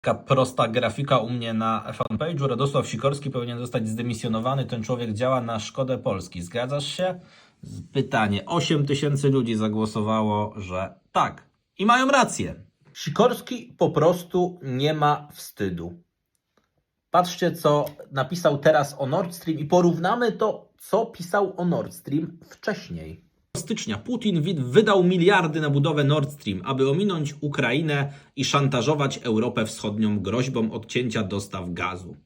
Taka prosta grafika u mnie na fanpage'u. Radosław Sikorski powinien zostać zdymisjonowany. Ten człowiek działa na szkodę Polski. Zgadzasz się? Pytanie. 8 tysięcy ludzi zagłosowało, że tak. I mają rację. Sikorski po prostu nie ma wstydu. Patrzcie, co napisał teraz o Nord Stream i porównamy to, co pisał o Nord Stream wcześniej. Stycznia Putin wydał miliardy na budowę Nord Stream, aby ominąć Ukrainę i szantażować Europę Wschodnią groźbą odcięcia dostaw gazu.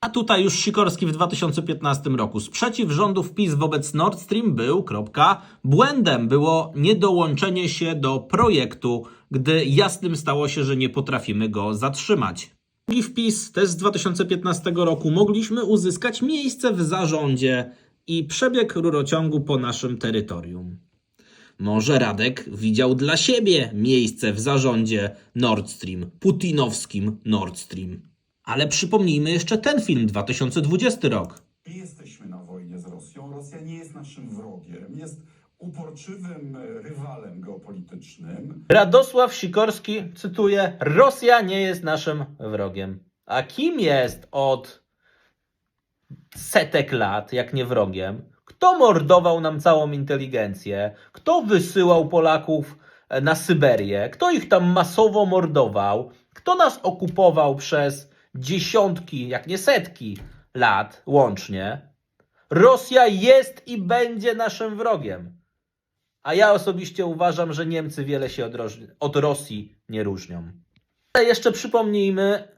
A tutaj już Sikorski w 2015 roku. Sprzeciw rządów PiS wobec Nord Stream był, kropka, błędem było niedołączenie się do projektu, gdy jasnym stało się, że nie potrafimy go zatrzymać. Drugi wpis, też z 2015 roku, mogliśmy uzyskać miejsce w zarządzie i przebieg rurociągu po naszym terytorium. Może Radek widział dla siebie miejsce w zarządzie Nord Stream, putinowskim Nord Stream. Ale przypomnijmy jeszcze ten film, 2020 rok. Nie jesteśmy na wojnie z Rosją. Rosja nie jest naszym wrogiem. Jest uporczywym e, rywalem geopolitycznym. Radosław Sikorski, cytuję, Rosja nie jest naszym wrogiem. A kim jest od setek lat, jak nie wrogiem? Kto mordował nam całą inteligencję? Kto wysyłał Polaków e, na Syberię? Kto ich tam masowo mordował? Kto nas okupował przez dziesiątki, jak nie setki lat łącznie? Rosja jest i będzie naszym wrogiem. A ja osobiście uważam, że Niemcy wiele się od, od Rosji nie różnią. Ale jeszcze przypomnijmy,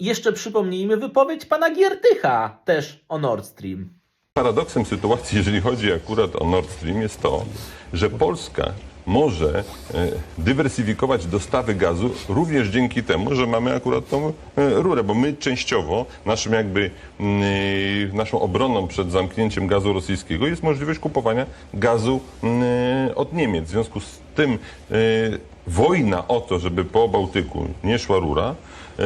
jeszcze przypomnijmy wypowiedź pana Giertycha też o Nord Stream. Paradoksem sytuacji, jeżeli chodzi akurat o Nord Stream, jest to, że Polska może e, dywersyfikować dostawy gazu również dzięki temu, że mamy akurat tą e, rurę, bo my częściowo naszym jakby mm, e, naszą obroną przed zamknięciem gazu rosyjskiego jest możliwość kupowania gazu mm, od Niemiec. W związku z tym e, wojna o to, żeby po Bałtyku nie szła rura, e,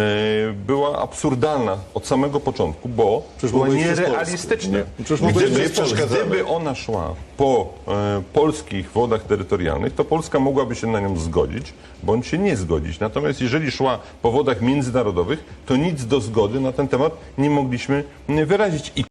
była absurdalna od samego początku, bo Przecież była nierealistyczna. Nie? Gdyby, gdyby ona szła po e, polskich wodach terytorialnych, to Polska mogłaby się na nią zgodzić, bądź się nie zgodzić. Natomiast jeżeli szła po wodach międzynarodowych, to nic do zgody na ten temat nie mogliśmy wyrazić. I